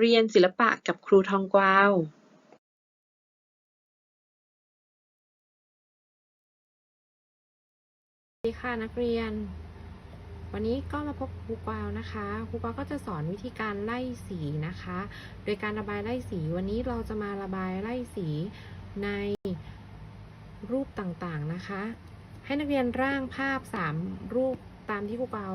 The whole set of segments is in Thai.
เรียนศิลปะกับครูทองกวาวสวัสดีค่ะนักเรียน วันนี้ก็มาพบครูกวาวนะคะครูกวาวก็จะสอนวิธีการไล่สีนะคะ โดยการระบายไล่สีวันนี้เราจะมาระบายไล่สีในรูปต่างๆนะคะ ให้นักเรียนร่างภาพ 3 รูปตามที่ครูกวาว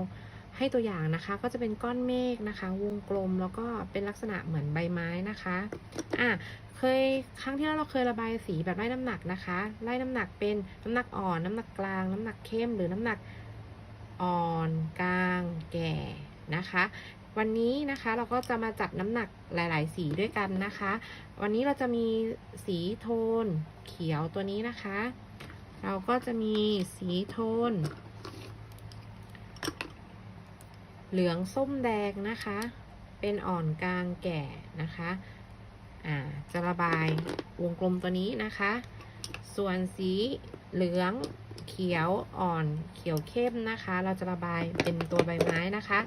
ให้ตัวอย่างนะคะก็จะเป็นก้อนเมฆนะคะ วงกลมแล้วก็เป็นลักษณะเหมือนใบไม้นะคะอะเคยครั้งที่แล้วเราเคยระบายสีแบบไล่น้ำหนักนะคะไล่น้ำหนักเป็นน้ำหนักอ่อน น้ำหนักกลาง น้ำหนักเข้ม หรือน้ำหนักอ่อนกลาง แก่นะคะ วันนี้นะคะเราก็จะมาจัดน้ำหนักหลาย ๆ สีด้วยกันนะคะ วันนี้เราจะมีสีโทนเขียวตัวนี้นะคะ เราก็จะมีสีโทน เหลืองส้มแดงนะคะ เป็นอ่อนกลางแก่นะคะจะระบายวงกลมตัวนี้นะคะ ส่วนสีเหลืองเขียวอ่อนเขียวเข้มนะคะ เราจะระบายเป็นตัวใบไม้นะคะ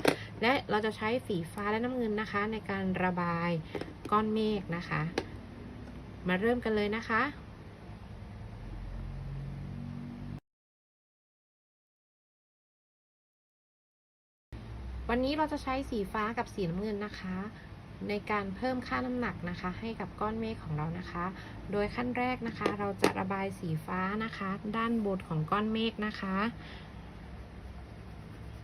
และเราจะใช้สีฟ้าและน้ำเงินนะคะ ในการระบายก้อนเมฆนะคะ มาเริ่มกันเลยนะคะ วันนี้เราจะใช้สีฟ้ากับสีน้ำเงินนะคะ ในการเพิ่มค่าน้ำหนักนะคะ ให้กับก้อนเมฆของเรานะคะ โดยขั้นแรกนะคะ เราจะระบายสีฟ้านะคะ ด้านบนของก้อนเมฆนะคะ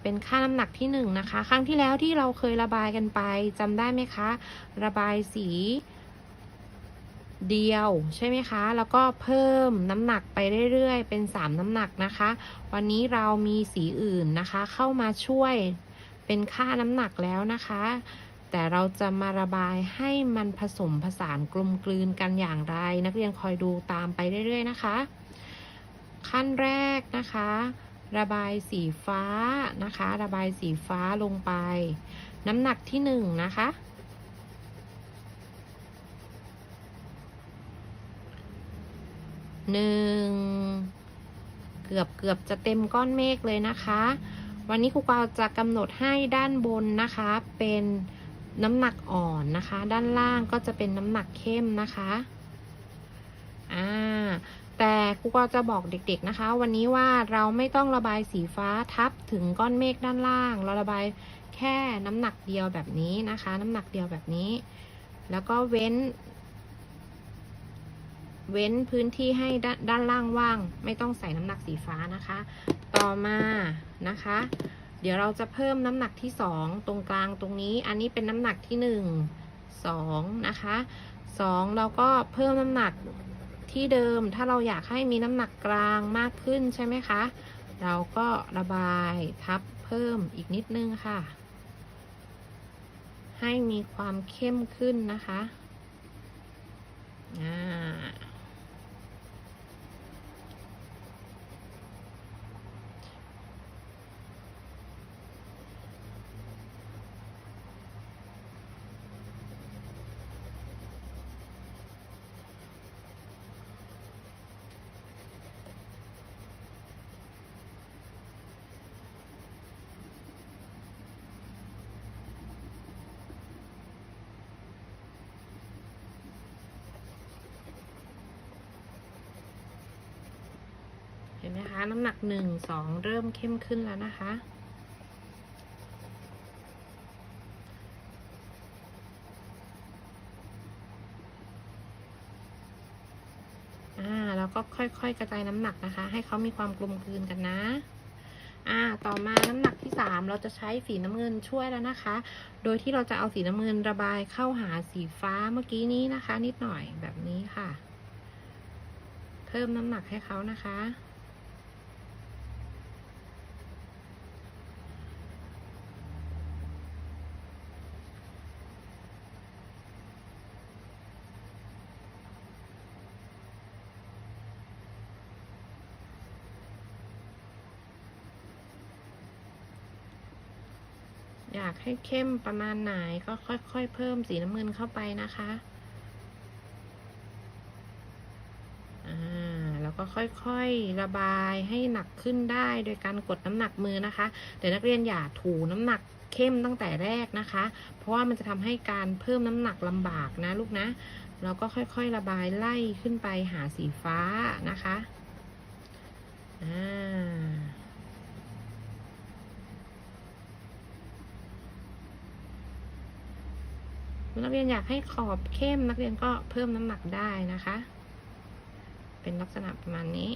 เป็นค่าน้ำหนักที่หนึ่งนะคะ ครั้งที่แล้วที่เราเคยระบายกันไปจำได้ไหมคะ ระบายสีเดียวใช่ไหมคะ แล้วก็เพิ่มน้ำหนักไปเรื่อยๆ เป็น 3 น้ำหนักนะคะ วันนี้เรามีสีอื่นนะคะ เข้ามาช่วย เป็นค่าน้ำหนักแล้วนะคะ แต่เราจะมาระบายให้มันผสมผสานกลมกลืนกันอย่างไร นักเรียนคอยดูตามไปเรื่อยๆนะคะ ขั้นแรกนะคะ ระบายสีฟ้านะคะ ระบายสีฟ้าลงไป น้ำหนักที่หนึ่งนะคะหนึ่งเกือบเกือบจะเต็มก้อนเมฆเลยนะคะ วันนี้ครูกาวจะกำหนดให้ด้านบนนะคะ เป็นน้ำหนักอ่อนนะคะ ด้านล่างก็จะเป็นน้ำหนักเข้มนะคะอ่าแต่ครูกาวจะบอกเด็กๆนะคะ วันนี้ว่าเราไม่ต้องระบายสีฟ้าทับถึงก้อนเมฆด้านล่าง เราระบายแค่น้ำหนักเดียวแบบนี้นะคะ น้ำหนักเดียวแบบนี้ แล้วก็เว้น เว้นพื้นที่ให้ด้านด้านล่างว่าง ไม่ต้องใส่น้ำหนักสีฟ้านะคะ ต่อมานะคะ เดี๋ยวเราจะเพิ่มน้ำหนักที่สองตรงกลางตรงนี้ อันนี้เป็นน้ำหนักที่หนึ่งสองนะคะสองเราก็เพิ่มน้ำหนักที่เดิม ถ้าเราอยากให้มีน้ำหนักกลางมากขึ้นใช่ไหมคะ เราก็ระบายทับเพิ่มอีกนิดนึงค่ะ ให้มีความเข้มขึ้นนะคะอ่า เห็ นไหมคะ น้ำหนักหนึ่งสองเริ่มเข้มขึ้นแล้วนะคะ อ่าแล้วก็ค่อยๆ กระจายน้ำหนักนะคะ ให้เขามีความกลมกลืนกันนะอ่า ต่อมาน้ำหนักที่สามเราจะใช้สีน้ำเงินช่วยแล้วนะคะ โดยที่เราจะเอาสีน้ำเงินระบายเข้าหาสีฟ้าเมื่อกี้นี้นะคะ นิดหน่อยแบบนี้ค่ะ เพิ่มน้ำหนักให้เขานะคะ อยากให้เข้มประมาณไหนก็ค่อยๆ เพิ่มสีน้ำเงินเข้าไปนะคะอ่าแล้วก็ค่อยๆระบายให้หนักขึ้นได้โดยการกดน้ำหนักมือนะคะ แต่นักเรียนอย่าถูน้ำหนักเข้มตั้งแต่แรกนะคะ เพราะว่ามันจะทำให้การเพิ่มน้ำหนักลำบากนะลูกนะเราก็ค่อยๆระบายไล่ขึ้นไปหาสีฟ้านะคะอ่า นักเรียนอยากให้ขอบเข้มนักเรียนก็เพิ่มน้ำหนักได้นะคะ เป็นลักษณะประมาณนี้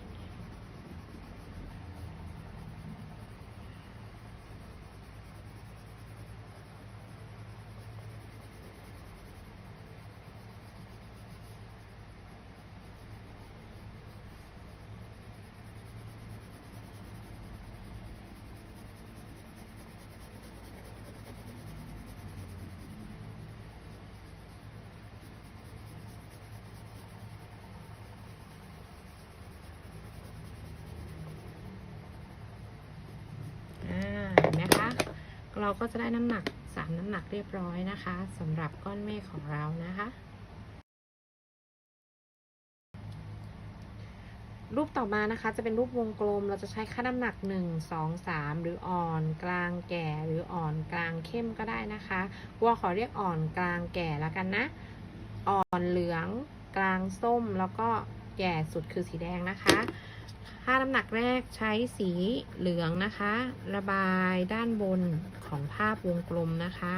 อ่าเห็นไหมคะ เราก็จะได้น้ำหนักสามน้ำหนักเรียบร้อยนะคะสำหรับก้อนเมฆของเรานะคะ รูปต่อมานะคะจะเป็นรูปวงกลม เราจะใช้ค่าน้ำหนัก 1 2 3 หรืออ่อน กลางแก่หรืออ่อนกลางเข้มก็ได้นะคะว่าขอเรียกอ่อนกลางแก่แล้วกันนะ อ่อนเหลือง กลางส้มแล้วก็แก่สุดคือสีแดงนะคะ ค่าน้ำหนักแรกใช้สีเหลืองนะคะ ระบายด้านบนของภาพวงกลมนะคะ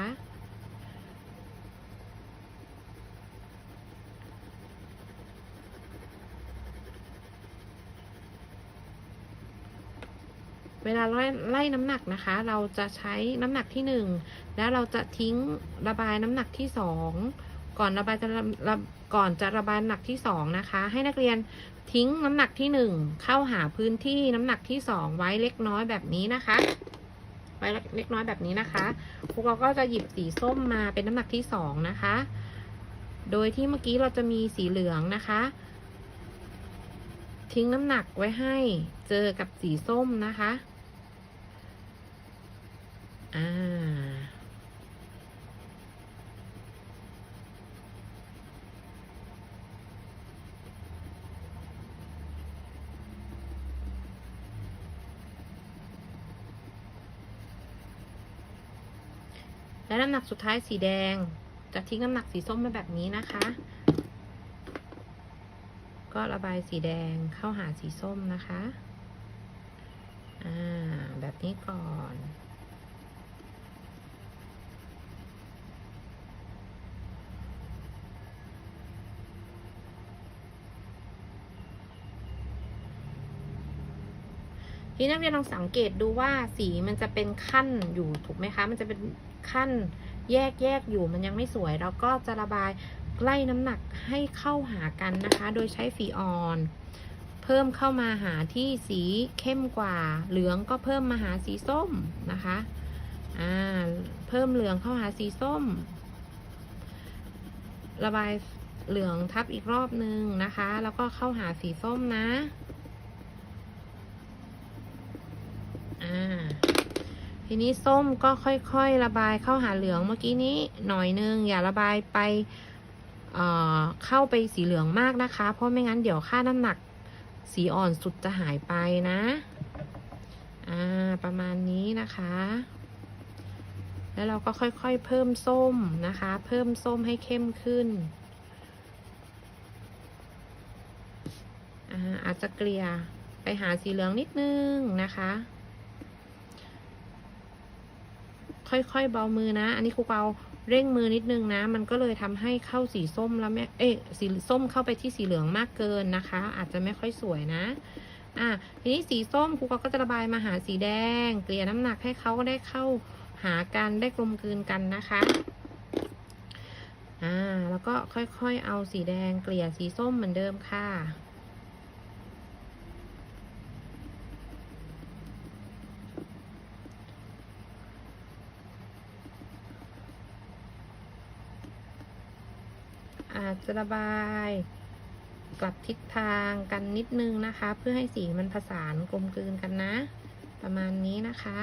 เวลาไล่ไล่น้ำหนักนะคะ เราจะใช้น้ำหนักที่หนึ่งแล้วเราจะทิ้งระบายน้ำหนักที่สอง ก่อนระบายจะระก่อนจะระบายน้ำหนักที่สองนะคะ ให้นักเรียนทิ้งน้ำหนักที่หนึ่งเข้าหาพื้นที่น้ำหนักที่สองไว้เล็กน้อยแบบนี้นะคะ ไว้เล็กน้อยแบบนี้นะคะพวกเราก็จะหยิบสีส้มมาเป็นน้ำหนักที่สองนะคะ โดยที่เมื่อกี้เราจะมีสีเหลืองนะคะ ทิ้งน้ำหนักไว้ให้เจอกับสีส้มนะคะ อ่าำหนักสุดท้ายสีแดง จะทิ้งน้ำหนักสีส้มมาแบบนี้นะคะ ก็ระบายสีแดงเข้าหาสีส้มนะคะ อ่า แบบนี้ก่อน ที่นักเรียนลองสังเกตดูว่าสีมันจะเป็นขั้นอยู่ถูกไหมคะ มันจะเป็นขั้นแยกแยกอยู่มันยังไม่สวย เราก็จะระบายไล่น้ำหนักให้เข้าหากันนะคะ โดยใช้สีอ่อน เพิ่มเข้ามาหาที่สีเข้มกว่า เหลืองก็เพิ่มมาหาสีส้มนะคะอ่าเพิ่มเหลืองเข้าหาสีส้ม ระบายเหลืองทับอีกรอบนึงนะคะ แล้วก็เข้าหาสีส้มนะ อ่า ทีนี้ส้มก็ค่อยๆระบายเข้าหาเหลืองเมื่อกี้นี้หน่อยนึงอย่าระบายไปเเข้าไปสีเหลืองมากนะคะ เพราะไม่งั้นเดี๋ยวค่าน้ำหนักสีอ่อนสุดจะหายไปนะ อ่า ประมาณนี้นะคะ แล้วเราก็ค่อยๆ เพิ่มส้มนะคะ เพิ่มส้มให้เข้มขึ้น อาอาจจะเกลี่ยไปหาสีเหลืองนิดนึงนะคะ ค่อยๆเบามือนะ อันนี้ครูเปาเร่งมือนิดนึงนะ มันก็เลยทำให้เข้าสีส้มแล้วแม่เอ๊ะสีส้มเข้าไปที่สีเหลืองมากเกินนะคะ อาจจะไม่ค่อยสวยนะอะทีนี้สีส้มครูเปาก็จะระบายมาหาสีแดง เกลี่ยน้ำหนักให้เขาได้เข้าหากันได้กลมกลืนกันนะคะอ่าแล้วก็ค่อยๆเอาสีแดงเกลี่ยสีส้มเหมือนเดิมค่ะ อา จะระบาย กลับทิศทางกันนิดนึงนะคะ เพื่อให้สีมันผสานกลมกลืนกันนะ ประมาณนี้นะคะ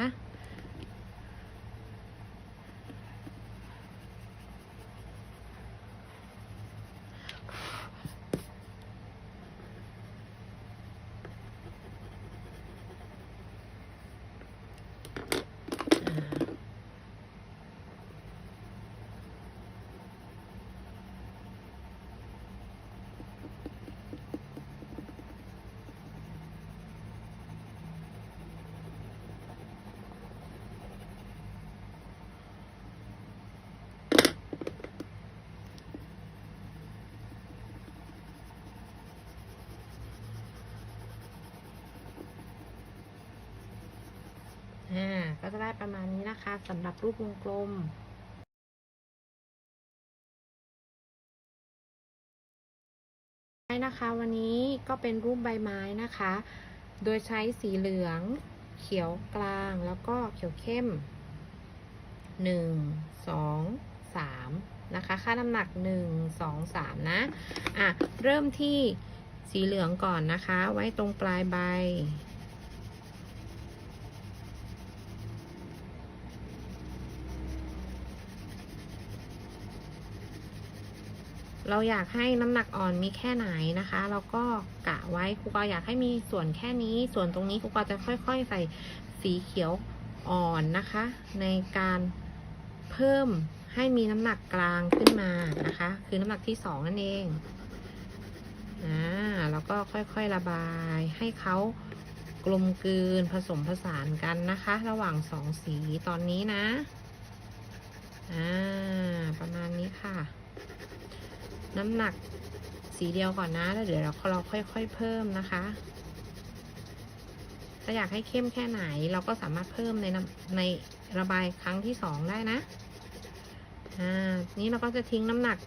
อ่า ก็จะได้ประมาณนี้นะคะสำหรับรูปวงกลมนะคะวันนี้ก็เป็นรูปใบไม้นะคะ โดยใช้สีเหลือง เขียวกลางแล้วก็เขียวเข้ม 1 2 3 นะคะ ค่าน้ำหนัก 1 2 3 นะ อะ เริ่มที่สีเหลืองก่อนนะคะ ไว้ตรงปลายใบ เราอยากให้น้ำหนักอ่อนมีแค่ไหนนะคะ เราก็กะไว้ครูกออยากให้มีส่วนแค่นี้ ส่วนตรงนี้ครูกอจะค่อยๆ ใส่สีเขียวอ่อนนะคะ ในการเพิ่มให้มีน้ำหนักกลางขึ้นมานะคะ คือน้ำหนักที่สองนั่นเองอ่าแล้วก็ค่อยๆระบายให้เขากลมกลืนผสมผสานกันนะคะ ระหว่างสองสีตอนนี้นะอ่าประมาณนี้ค่ะ น้ำหนักสีเดียวก่อนนะ แล้วเดี๋ยวเราเราค่อย ๆ เพิ่มนะคะ ถ้าอยากให้เข้มแค่ไหน เราก็สามารถเพิ่มในในระบายครั้งที่สองได้นะ อ่า นี้เราก็จะทิ้งน้ำหนัก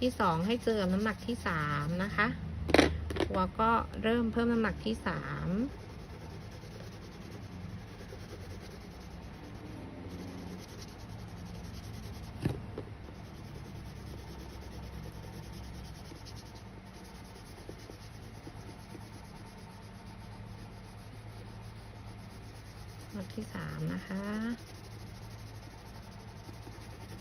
ที่สองให้เจอกับน้ำหนักที่สามนะคะหัวก็เริ่มเพิ่มน้ำหนักที่สาม หมักที่สามนะคะ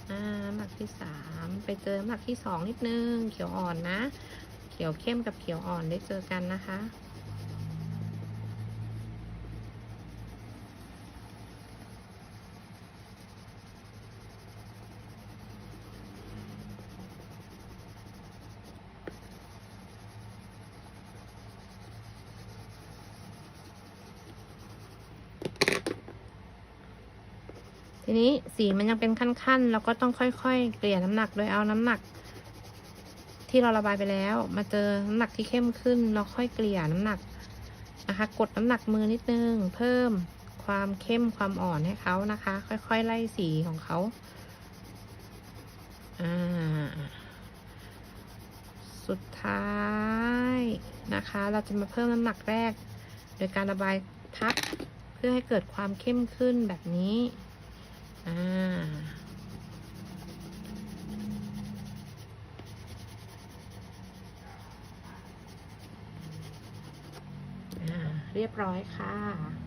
อ่าหมัก ที่สามไปเจอหมักที่สองนิดนึง เขียวอ่อนนะ เขียวเข้มกับเขียวอ่อนได้เจอกันนะคะ ทีนี้สีมันยังเป็นขั้นๆ เราก็ต้องค่อยๆ เกลี่ยน้ำหนักโดยเอาน้ำหนัก ที่เราระบายไปแล้ว มาเจอน้ำหนักที่เข้มขึ้น เราค่อยเกลี่ยน้ำหนักนะคะกดน้ำหนักมือนิดนึง เพิ่มความเข้มความอ่อนให้เขานะคะ ค่อยๆ ไล่สีของเขาอ่าสุดท้ายนะคะ เราจะมาเพิ่มน้ำหนักแรก โดยการระบายทับเพื่อให้เกิดความเข้มขึ้นแบบนี้ อ่าเรียบร้อยค่ะ